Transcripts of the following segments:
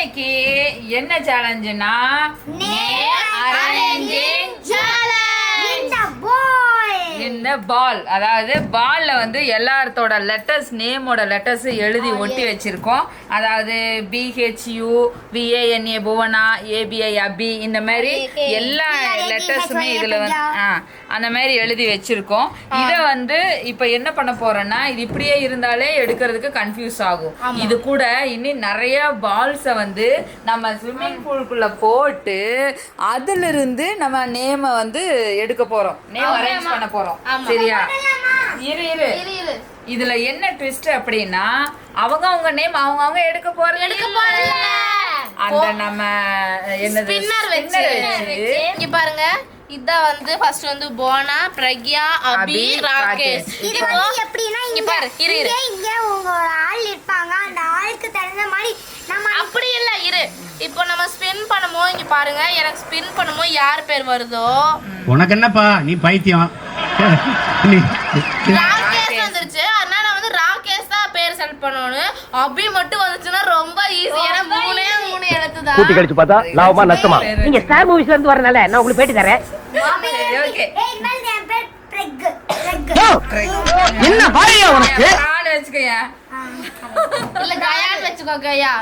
இன்னைக்கு என்ன சேலஞ்சுனா இந்த பால் அதாவது பால்ல வந்து எல்லாத்தோட லெட்டர்ஸ் நேமோட லெட்டர்ஸ் எழுதி ஒட்டி வச்சிருக்கோம். அதாவது B H U V A N A Bhuvana A B I Abhi இந்த மாதிரி எல்லா லெட்டர்ஸுமே இதுல வந்து ஆ, அந்த மாதிரி எழுதி வச்சிருக்கோம். இத வந்து இப்ப என்ன பண்ண போறோம்னா இது இப்படியே இருந்தாலே எடுக்கிறதுக்கு கன்ஃபியூஸ் ஆகும். இது கூட இன்னும் நிறைய பால்ஸை வந்து நம்ம ஸ்விம்மிங் பூலுக்குள்ள போட்டு அதுல இருந்து நம்ம நேம வந்து எடுக்க போறோம். நேம் அரேஞ்ச் பண்ண போறோம். சரியா? இரு இரு. இதுல என்ன ட்விஸ்ட் அப்படின்னா அவங்க அவங்க நேம் அவங்க அவங்க எடுக்க போறது எடுக்க போறல அந்த நம்ம என்னது? ஸ்பின்னர் வச்சு. இங்க பாருங்க. இதான் வந்து ஃபர்ஸ்ட் வந்து போனா பிரக்யா அபி ராகேஷ். இது இப்போ வந்து எப்படின்னா இங்க பாரு, இரு, இரு. இங்க உங்க ஒரு ஆள் இருப்பாங்க. அந்த ஆளுக்கு தகுந்த மாதிரி நம்ம அப்படி இல்ல இரு. இப்போ நம்ம ஸ்பின் பண்ணும்போது இங்க பாருங்க. எனக்கு ஸ்பின் பண்ணும்போது யார் பேர் வருதோ? உனக்கு என்னப்பா? நீ பைத்தியம். நீ ராகேஷ் வந்துருச்சு. அதனால நான் வந்து ராகேஷ் தான் பேர் செலக்ட் பண்ணணும் அபி மட்டும் வந்துச்சுன்னா ரொம்ப ஈஸி ஏன்னா மூணே மூணு எழுத்து தான். கூட்டி கழிச்சு பார்த்தா லாபமா நஷ்டமா நீங்க ஸ்டார் மூவிஸ்ல இருந்து வரனால நான் உங்களுக்கு பேட்டி தரேன். என்ன பாரியா உனக்கு? ஆள் வச்சுக்கோயா இல்ல கயான்னு வச்சுக்கோ கயா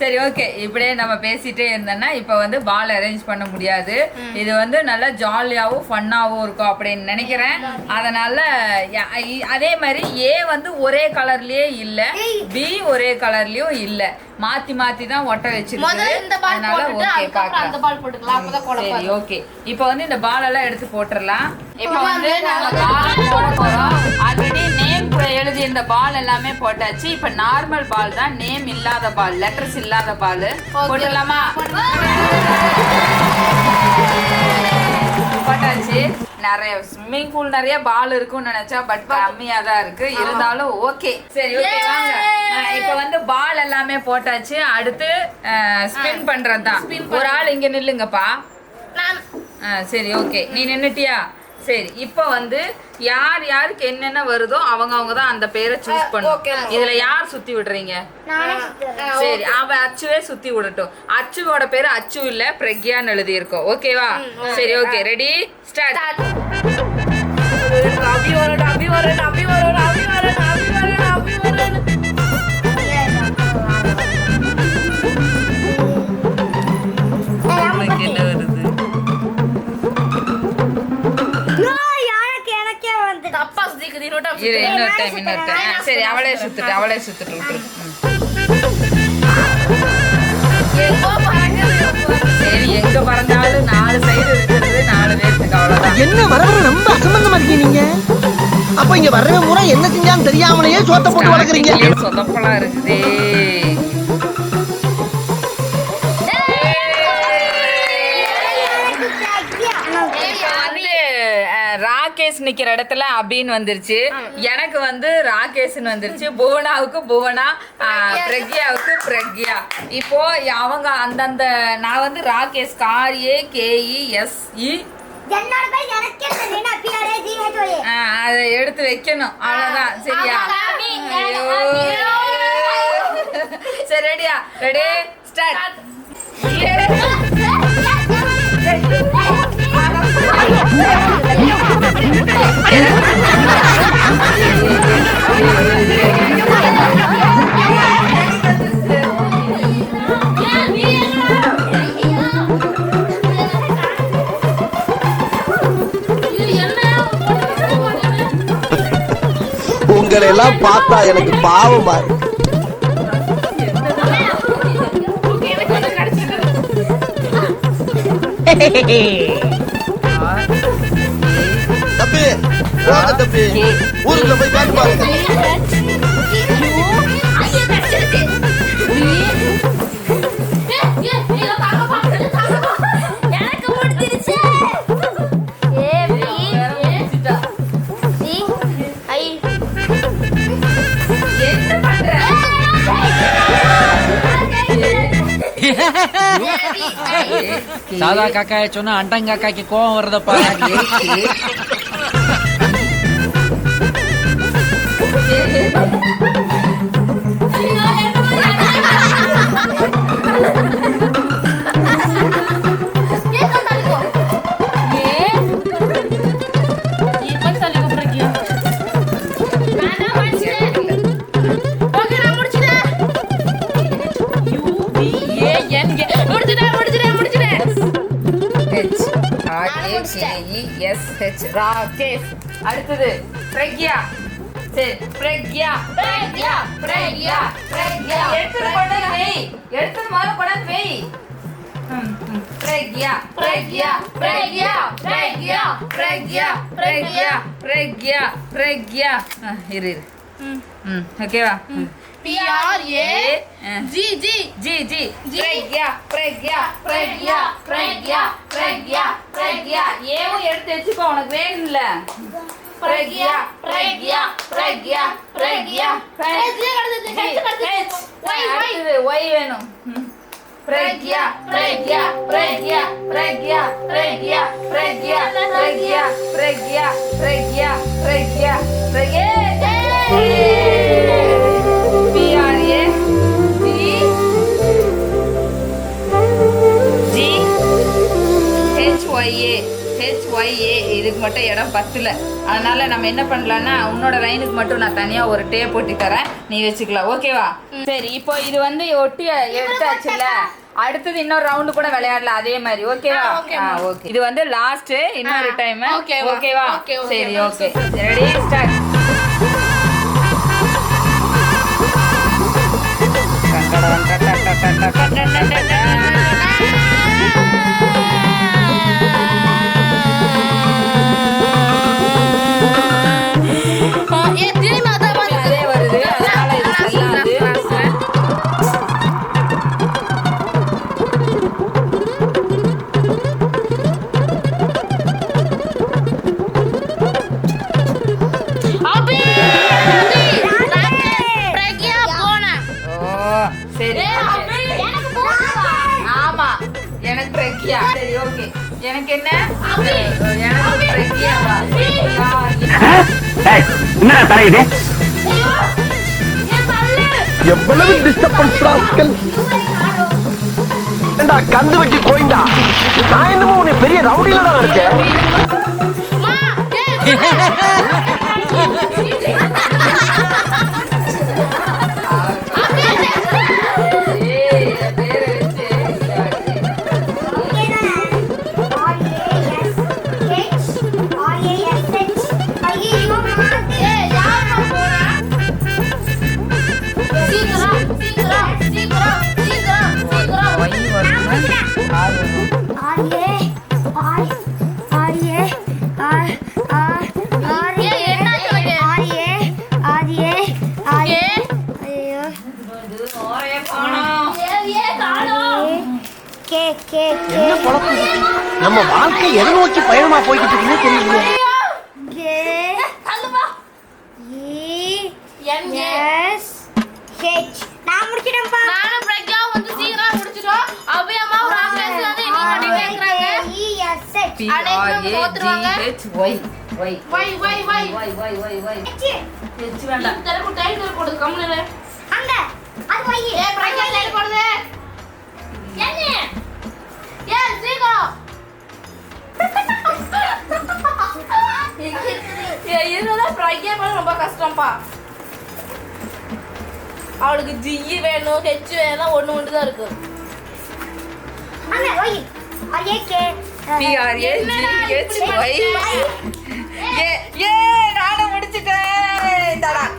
சரி ஓகே இப்படியே நம்ம பேசிட்டே இருந்தோம்னா இப்போ வந்து பால் அரேஞ்ச் பண்ண முடியாது. இது வந்து நல்லா ஜாலியாகவும் ஃபன்னாகவும் இருக்கும் அப்படின்னு நினைக்கிறேன். அதனால அதே மாதிரி ஏ வந்து ஒரே கலர்லயே இல்ல பி ஒரே கலர்லயும் இல்ல. மாத்தி மாத்தி தான் ஒட்ட வச்சிருக்கு. அதனால ஓகே பார்க்கலாம். சரி ஓகே இப்போ வந்து இந்த பால் எல்லாம் எடுத்து போட்டுறலாம் இப்போ வந்து பால் போட போறோம். கூட எழுதி இந்த பால் எல்லாமே போட்டாச்சு. இப்போ நார்மல் பால் தான் நேம் இல்லாத பால் லெட்டர்ஸ் இல்லாத பால் போட்டுடலாமா? போட்டாச்சு. நிறைய ஸ்விம்மிங் பூல் நிறைய பால் இருக்கும்னு நினைச்சா பட் கம்மியா தான் இருக்கு. இருந்தாலும் ஓகே சரி ஓகே வாங்க. இப்போ வந்து பால் எல்லாமே போட்டாச்சு. அடுத்து ஸ்பின் பண்றதுதான். ஒரு ஆள் இங்க நில்லுங்கப்பா. சரி ஓகே நீ நின்னுட்டியா? சரி இப்போ வந்து யார் யாருக்கு என்னென்ன வருதோ அவங்க அவங்க தான் அந்த பேரை சூஸ். பண்ணும் இதுல யார் சுத்தி விடுறீங்க? நானே சுத்துறேன். சரி அவ அச்சுவே சுத்தி விடட்டும். அச்சுவோட பேரு அச்சு இல்ல பிரக்யான்னு எழுதி இருக்கோம் ஓகேவா சரி ஓகே ரெடி ஸ்டார்ட் அபி வரணும் அபி வரணும் அபி வரணும் இன்னொரு டைம் இன்னொரு டைம் சரி அவளே சுத்துட்டு அவளே சுத்துட்டு. சரி எங்க பறந்தாலும் நாலு சைடு இருக்கிறது நாலு பேர்த்துக்கு அவ்வளவுதான். என்ன வர வர ரொம்ப அசம்பந்தமா இருக்கீங்க நீங்க? அப்ப இங்க வர்றவன் பூரா என்ன செஞ்சான்னு தெரியாமலேயே சோத்த போட்டு வளர்க்குறீங்க. ஸ்டார்டிங்லயே சொதப்பலா இருக்குதே. ராகேஷ் நிக்கிற இடத்துல அபின்னு வந்துருச்சு. எனக்கு வந்து ராகேஷ்னு வந்துருச்சு. புவனாவுக்கு புவனா பிரக்யாவுக்கு பிரக்யா. இப்போ அவங்க அந்தந்த நான் வந்து Rakesh R A K E S E. என்னோட பேர் எனக்கே தெரியும் நான் பிஆர்ஏ ஜிஹெச்ஓஏ அதை எடுத்து வைக்கணும். அவ்வளவுதான். சரியா. சரி ரெடியா? ரெடி? ஸ்டார்ட். உங்களை எல்லாம் பார்த்தா எனக்கு பாவமா இருக்கு. தம்பி வாங்க தம்பி ஊருக்குள்ள போய் காட்டு பாருங்க. சாதா காக்காய சொன்னா அண்டங்காக்காய்க்கு கோவம் வருதப்பா. ஹெச் ராகேஷ் அடுத்தது பிரக்யா. சரி பிரக்யா பிரக்யா பிரக்யா பிரக்யா எடுத்துட்டு கொண்டு வெய் எடுத்துட்டு முதல்ல கொண்டு வெய். பிரக்யா பிரக்யா பிரக்யா பிரக்யா பிரக்யா பிரக்யா பிரக்யா பிரக்யா இரு இரு ம் ஓகேவா ம் P R A ah. G G G G Pragya Pragya Pragya Pragya Pragya Pragya ஏவும் எடுத்து வச்சுக்கோ உனக்கு வேணும்ல பிரக்யா பிரக்யா பிரக்யா பிரக்யா அடுத்தது ஒய் வேணும் ம். Pragya Pragya Pragya Pragya Pragya Pragya Pragya Pragya Pragya Pragya Pragya PRA P G HYA HYA இதுக்கு மட்டும் இடம் பத்தல. அதனால நம்ம என்ன பண்ணலாம்னா உன்னோட லைனுக்கு மட்டும் நான் தனியா ஒரு டேப் போட்டு தரேன். நீ வச்சுக்கலாம். ஓகேவா சரி இப்போ இது வந்து ஒட்டி எடுத்தாச்சுல்ல? அடுத்தது இன்னொரு ரவுண்டு கூட விளையாடலாம். அதே மாதிரி. ஓகேவா ஓகே இது வந்து லாஸ்ட் இன்னொரு டைம். ஓகேவா சரி. ஓகே ரெடி ஸ்டார்ட் ஏ எனக்கு என்ன எனக்கு பிரக்யாவா என்ன தலையுது எவ்வளவு டிஸ்டர்பன்ஸ் ராஸ்கல் ஏண்டா கந்து வச்சு போயிண்டா நான் என்னமோ உன்னை பெரிய ரவுடியில தான் இருக்கேன் நம்ம வாழ்க்கை எதை நோக்கி பயணமா போய்கிட்டு இருக்குன்னு தெரியல அந்த அது ஒய் ஏ பிரஜா லைன் போடுது. இருந்தால் ஃப்ரையே பண்ண ரொம்ப கஷ்டம்ப்பா. அவளுக்கு ஜிஇ வேணும் ஹெச் வேணும் ஒன்று ஒன்று தான் இருக்கு?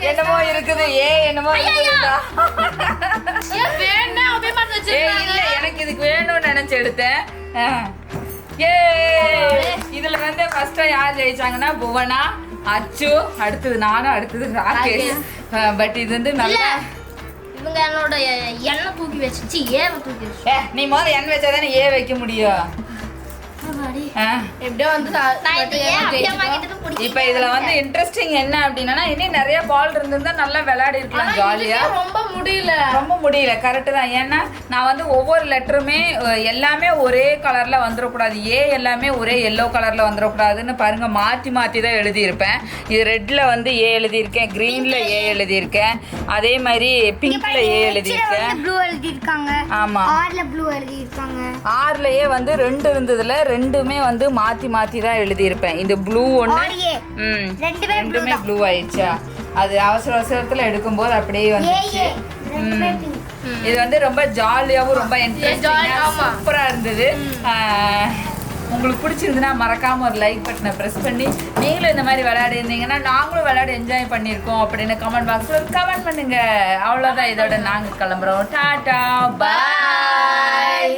என்னமோ இருக்குது. ஏ என்னமோ இருக்குது இல்ல எனக்கு இதுக்கு வேணும்னு நினைச்சு எடுத்தேன். ஏ இதுல வந்து ஃபர்ஸ்டா யார் ஜெயிச்சாங்கன்னா புவனா அச்சு அடுத்தது நானும் அடுத்தது ராகேஷ். பட் இது வந்து நல்லா இவங்க என்னோட எண்ணெய் தூக்கி வச்சுச்சு ஏன் தூக்கி வச்சு. ஏ நீ முதல்ல என் வச்சாதானே ஏ வைக்க முடியும். எப்படியோ வந்து இப்ப இதுல வந்து இன்ட்ரெஸ்டிங் என்ன அப்படின்னா இன்னும் நிறைய பால் இருந்திருந்தா நல்லா விளையாடி இருக்கலாம் ஜாலியா ரொம்ப முடியல. ரொம்ப முடியல. கரெக்டு தான். ஏன்னா நான் வந்து ஒவ்வொரு லெட்டருமே எல்லாமே ஒரே கலர்ல வந்துடக்கூடாது ஏ எல்லாமே ஒரே எல்லோ கலர்ல வந்துடக்கூடாதுன்னு பாருங்க. மாத்தி மாத்தி தான் எழுதியிருப்பேன். இது ரெட்ல வந்து ஏ எழுதியிருக்கேன். கிரீன்ல ஏ எழுதியிருக்கேன். அதே மாதிரி பிங்க்ல ஏ எழுதியிருக்கேன். ப்ளூ எழுதி இருக்காங்க ஆமா. ஆர்ல ப்ளூ எழுதி இருக்காங்க ஆறுலயே வந்து ரெண்டு இருந்ததுல ரெண்டுமே வந்து மாத்தி மாத்தி தான் எழுதியிருப்பேன். இந்த ப்ளூ ஒன்று ம். ரெண்டுமே. ப்ளூ ஆயிடுச்சா? அது அவசர அவசரத்துல எடுக்கும்போது அப்படியே வந்துச்சு இது வந்து ரொம்ப ஜாலியாவும் ரொம்ப jolly, இன்ட்ரெஸ்டிங்கா ஆமா. சூப்பரா இருந்தது. உங்களுக்கு பிடிச்சிருந்துன்னா மறக்காம ஒரு லைக் பட்டனை ப்ரெஸ் பண்ணி நீங்களும் இந்த மாதிரி விளையாடி இருந்தீங்கன்னா நாங்களும் விளையாடி என்ஜாய் பண்ணியிருக்கோம் அப்படின்னு கமெண்ட் பாக்ஸில் கமெண்ட் பண்ணுங்க. அவ்வளோதான் இதோட நாங்கள் கிளம்புறோம். டாடா பாய்